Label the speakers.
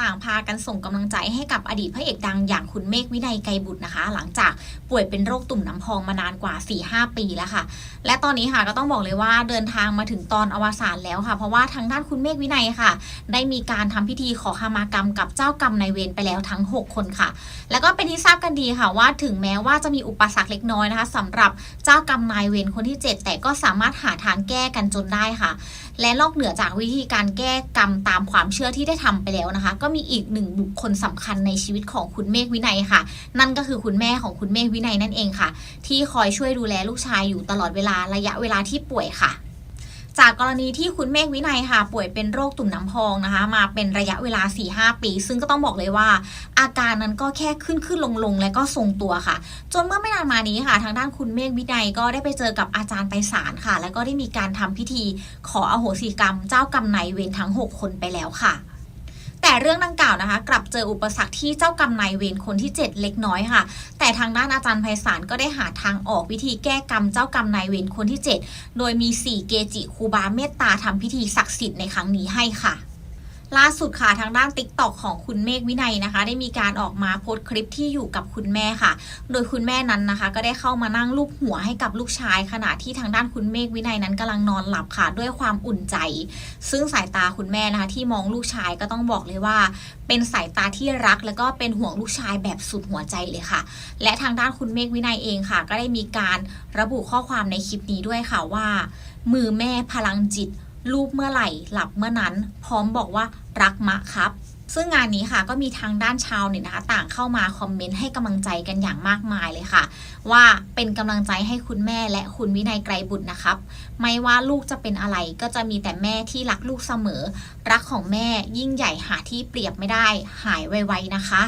Speaker 1: ต่างพากันส่งกำลังใจให้กับอดีตพระเอกดังอย่างคุณเมฆวินัยไกรบุตรนะคะ หลังจากป่วยเป็นโรคตุ่มน้ำพองมานานกว่า 4-5 ปีแล้วค่ะ และตอนนี้ค่ะก็ต้องบอกเลยว่าเดินทางมาถึงตอนอวสานแล้วค่ะ เพราะว่าทางด้านคุณเมฆวินัยค่ะ ได้มีการทำพิธีขอขมากรรมกับเจ้ากรรมนายเวรไปแล้วทั้ง 6 คนค่ะ แล้วก็เป็นที่ทราบกันดีค่ะว่าถึงแม้ว่าจะมีอุปสรรคเล็กน้อยนะคะสำหรับเจ้ากรรมนายเวรคนที่ 7 แต่ก็สามารถหาทางแก้กันจนได้ค่ะ และนอกเหนือจากวิธีการแก้กรรมตามความเชื่อที่ได้ทำไปแล้วนะคะ ก็มีอีกหนึ่งบุคคลสำคัญในชีวิตของคุณเมฆวินัยค่ะ นั่นก็คือคุณแม่ของคุณเมฆวินัยนั่นเองค่ะ ที่คอยช่วยดูแลลูกชายอยู่ตลอดเวลาระยะเวลาที่ป่วยค่ะ จากกรณีที่คุณเมฆวินัยค่ะ ป่วยเป็นโรคตุ่มน้ำพองนะคะ มาเป็นระยะเวลา 4-5 ปี ซึ่งก็ต้องบอกเลยว่า อาการนั้นก็แค่ขึ้นขึ้นลงลงและก็ทรงตัวค่ะ จนเมื่อไม่นานมานี้ค่ะ ทางด้านคุณเมฆวินัยก็ได้ไปเจอกับอาจารย์ไพศาลค่ะ แล้วก็ได้มีการทำพิธีขออโหสิกรรม เจ้ากรรมนายเวรทั้ง 6 คนไปแล้วค่ะ เรื่องดังกล่าวนะคะ กลับเจออุปสรรคที่เจ้ากรรมนายเวรคนที่ 7 เล็กน้อยค่ะ แต่ทางด้านอาจารย์ไพศาลก็ได้หาทางออกวิธีแก้กรรมเจ้ากรรมนายเวรคนที่ 7 โดยมี 4 เกจิครูบาเมตตาทำพิธีศักดิ์สิทธิ์ในครั้งนี้ให้ค่ะ ล่าสุดค่ะทางด้านติ๊กตอกของคุณเมฆวินัยนะคะ ได้มีการออกมาโพสต์คลิปที่อยู่กับคุณแม่ค่ะ โดยคุณแม่นั้นนะคะ ก็ได้เข้ามานั่งลูบหัวให้กับลูกชาย ขณะที่ทางด้านคุณเมฆวินัยนั้นกำลังนอนหลับค่ะด้วยความอุ่นใจ ซึ่งสายตาคุณแม่นะคะ ที่มองลูกชายก็ต้องบอกเลยว่า เป็นสายตาที่รัก แล้วก็เป็นห่วงลูกชายแบบสุดหัวใจเลยค่ะ และทางด้านคุณเมฆวินัยเองค่ะ ก็ได้มีการระบุข้อความในคลิปนี้ด้วยค่ะว่า มือแม่พลังจิต ลูบเมื่อไหร่หลับเมื่อนั้น พร้อมบอกว่ารักมะครับ ซึ่งงานนี้ค่ะก็มีทางด้านชาวเน็ตนะคะ ต่างเข้ามาคอมเมนต์ให้กำลังใจกันอย่างมากมายเลยค่ะ ว่าเป็นกำลังใจให้คุณแม่และคุณวินัยไกรบุตรนะครับ ไม่ว่าลูกจะเป็นอะไรก็จะมีแต่แม่ที่รักลูกเสมอ รักของแม่ยิ่งใหญ่หาที่เปรียบไม่ได้หายไวๆนะคะ